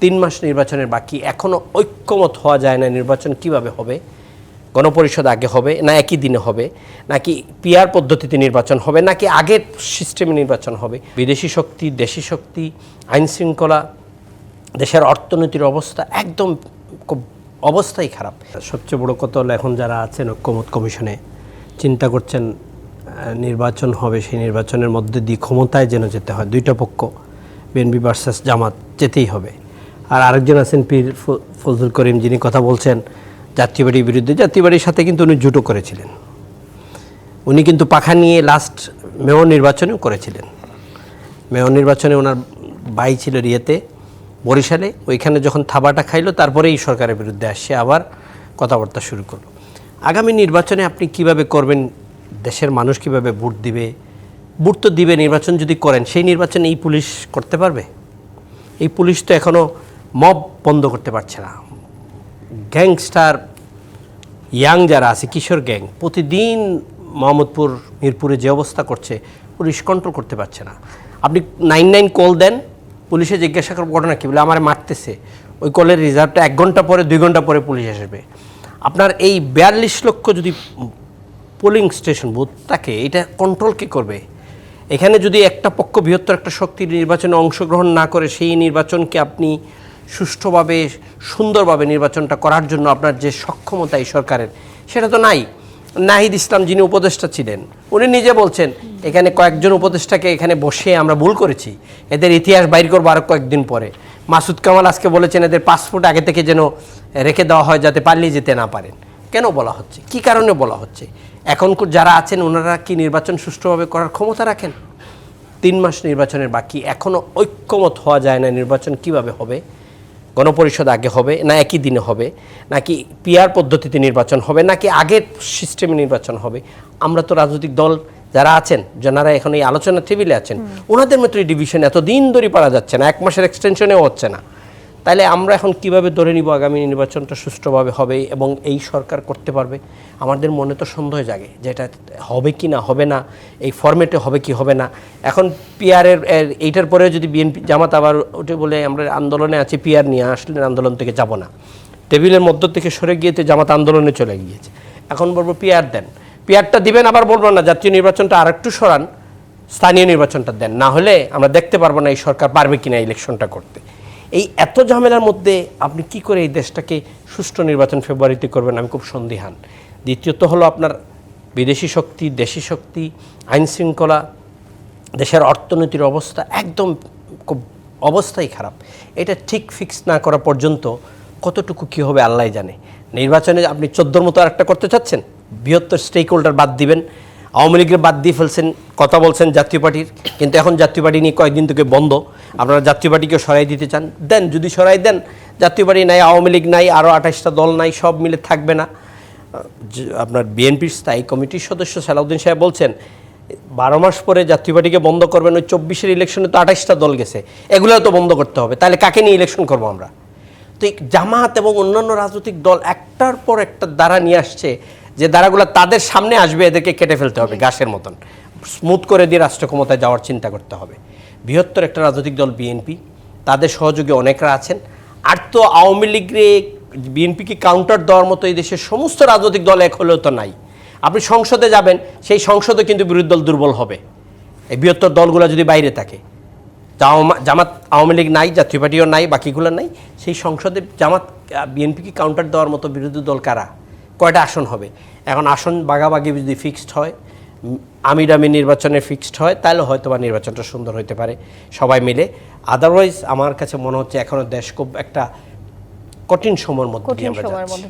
তিন মাস নির্বাচনের বাকি এখনও ঐক্যমত হওয়া যায় না নির্বাচন কীভাবে হবে? গণপরিষদ আগে হবে না একই দিনে হবে? নাকি পিয়ার পদ্ধতিতে নির্বাচন হবে? নাকি আগের সিস্টেমে নির্বাচন হবে? বিদেশি শক্তি, দেশি শক্তি, আইন শৃঙ্খলা, দেশের অর্থনীতির অবস্থা একদম অবস্থাই খারাপ। সবচেয়ে বড় কথা হলো এখন যারা আছেন ঐক্যমত কমিশনে, চিন্তা করছেন নির্বাচন হবে, সেই নির্বাচনের মধ্যে দিয়ে ক্ষমতায় যেন যেতে হয়। দুইটা পক্ষ, বিএনপি ভার্সাস জামাত, যেতেই হবে। আর আরেকজন আছেন পীর ফজলুল করিম, যিনি কথা বলছেন জাতীয় বাড়ির বিরুদ্ধে। জাতীয় বাড়ির সাথে কিন্তু উনি জুটো করেছিলেন। উনি কিন্তু পাখা নিয়ে লাস্ট মেয়র নির্বাচনেও করেছিলেন। মেয়র নির্বাচনে ওনার বাই ছিল রিয়েতে বরিশালে। ওইখানে যখন থাবাটা খাইলো তারপরে এই সরকারের বিরুদ্ধে আসছে, আবার কথাবার্তা শুরু করল। আগামী নির্বাচনে আপনি কীভাবে করবেন? দেশের মানুষ কীভাবে ভোট দিবে? ভোট তো দিবে, নির্বাচন যদি করেন, সেই নির্বাচনে এই পুলিশ করতে পারবে? এই পুলিশ তো এখনও মব বন্ধ করতে পারছে না। গ্যাংস্টার ইয়াং যারা আছে, কিশোর গ্যাং, প্রতিদিন মোহাম্মদপুর, মিরপুরে যে অবস্থা করছে, পুলিশ কন্ট্রোল করতে পারছে না। আপনি নাইন নাইন কল দেন, পুলিশে জিজ্ঞাসা করার ঘটনা কী? বলে, আমার মারতেছে। ওই কলের রিজার্ভটা এক ঘণ্টা পরে, দুই ঘণ্টা পরে পুলিশ আসবে। আপনার এই বিয়াল্লিশ লক্ষ যদি পোলিং স্টেশন বুথ থাকে, এটা কন্ট্রোল কে করবে? এখানে যদি একটা পক্ষ বৃহত্তর একটা শক্তির নির্বাচনে অংশগ্রহণ না করে, সেই নির্বাচনকে আপনি সুষ্ঠুভাবে, সুন্দরভাবে নির্বাচনটা করার জন্য আপনার যে সক্ষমতা এই সরকারের, সেটা তো নাই। নাহিদ ইসলাম যিনি উপদেষ্টা ছিলেন, উনি নিজে বলছেন, এখানে কয়েকজন উপদেষ্টাকে এখানে বসে আমরা ভুল করেছি। এদের ইতিহাস বাইর করব আরও কয়েকদিন পরে। মাসুদ কামাল আজকে বলেছেন, এদের পাসপোর্ট আগে থেকে যেন রেখে দেওয়া হয়, যাতে পালিয়ে যেতে না পারেন। কেন বলা হচ্ছে? কি কারণে বলা হচ্ছে? এখন যারা আছেন, ওনারা কি নির্বাচন সুষ্ঠুভাবে করার ক্ষমতা রাখেন? তিন মাস নির্বাচনের বাকি এখনও ঐক্যমত হওয়া যায় না নির্বাচন কীভাবে হবে? গণপরিষদ আগে হবে না একই দিনে হবে নাকি পিয়ার পদ্ধতিতে নির্বাচন হবে নাকি আগের সিস্টেমে নির্বাচন হবে। আমরা তো রাজনৈতিক দল যারা আছেন যারা এখন এই আলোচনা টেবিলে আছেন ওনাদের মতো ডিভিশন এত দিন ধরে পারা যাচ্ছে না এক মাসের এক্সটেনশনেও হচ্ছে না। তাহলে আমরা এখন কীভাবে ধরে নিব আগামী নির্বাচনটা সুষ্ঠুভাবে হবে এবং এই সরকার করতে পারবে? আমাদের মনে তো সন্দেহ জাগে যে এটা হবে কি না, হবে না, এই ফরম্যাটে হবে কি, হবে না। এখন পিআরের এইটার পরে যদি বিএনপি জামাত আবার ওটা বলে আমরা আন্দোলনে আছি পিআর নিয়ে আসলে আন্দোলন থেকে যাব না। টেবিলের মধ্য থেকে সরে গিয়েতে জামাত আন্দোলনে চলে গিয়েছে। এখন বলব পিআর দেন। পিআরটা দিবেন, আবার বলব না, জাতীয় নির্বাচনটা আরেকটু সরান, স্থানীয় নির্বাচনটা দেন। না হলে আমরা দেখতে পারব না এই সরকার পারবে কিনা ইলেকশনটা করতে। এই এত ঝামেলার মধ্যে আপনি কি করে এই দেশটাকে সুষ্ঠু নির্বাচন ফেব্রুয়ারিতে করবেন? আমি খুব সন্দিহান। দ্বিতীয়ত হলো আপনার বিদেশি শক্তি, দেশি শক্তি, আইন শৃঙ্খলা, দেশের অর্থনীতির অবস্থা একদম খুব অবস্থাই খারাপ। এটা ঠিক ফিক্স না করা পর্যন্ত কতটুকু কী হবে আল্লাহ জানে। নির্বাচনে আপনি চোদ্দোর মতো আরেকটা করতে চাচ্ছেন? বৃহত্তর স্টেক হোল্ডার বাদ দিবেন। আওয়ামী লীগের বাদ দিয়ে ফেলছেন, কথা বলছেন জাতীয় পার্টির। কিন্তু এখন জাতীয় পার্টি নিয়ে কয়েকদিন থেকে বন্ধ। আপনারা জাতীয় পার্টিকে সরাই দিতে চান? দেন, যদি সরাই দেন, জাতীয় পার্টি নাই, আওয়ামী লীগ নাই আরও আঠাশটা দল নাই, সব মিলে থাকবে না। আপনার বিএনপির স্থায়ী কমিটির সদস্য সালাউদ্দিন সাহেব বলছেন, বারো মাস পরে জাতীয় পার্টিকে বন্ধ করবেন, ওই চব্বিশের ইলেকশনে তো আঠাশটা দল গেছে। এগুলো তো বন্ধ করতে হবে। তাহলে কাকে নিয়ে ইলেকশন করব আমরা? তো জামাত এবং অন্যান্য রাজনৈতিক দল একটার পর একটা দ্বারা নিয়ে আসছে যে দ্বারাগুলো তাদের সামনে আসবে, এদেরকে কেটে ফেলতে হবে গাছের মতন। স্মুথ করে দিয়ে রাষ্ট্র ক্ষমতায় যাওয়ার চিন্তা করতে হবে। বৃহত্তর একটা রাজনৈতিক দল, বিএনপি। তাদের সহযোগী অনেকরা আছেন। আর তো আওয়ামী লীগরে বিএনপিকে কাউন্টার দেওয়ার মতো এই দেশের সমস্ত রাজনৈতিক দল এক হলেও তো নাই। আপনি সংসদে যাবেন, সেই সংসদে কিন্তু বিরোধী দল দুর্বল হবে। এই বৃহত্তর দলগুলো যদি বাইরে থাকে জামাত আওয়ামী লীগ নাই, জাতীয় পার্টিও নাই, বাকিগুলো নাই, সেই সংসদে জামাত বিএনপিকে কাউন্টার দেওয়ার মতো বিরোধী দল কারা? কয়টা আসন হবে? এখন আসন বাগাবাগি যদি ফিক্সড হয় উম, আমির আমি নির্বাচনে ফিক্সড হয় তাহলে হয়তো বা নির্বাচনটা সুন্দর হতে পারে সবাই মিলে। আদারওয়াইজ আমার কাছে মনে হচ্ছে এখনও দেশ খুব একটা কঠিন সময়ের মধ্যে আমরা যাচ্ছি।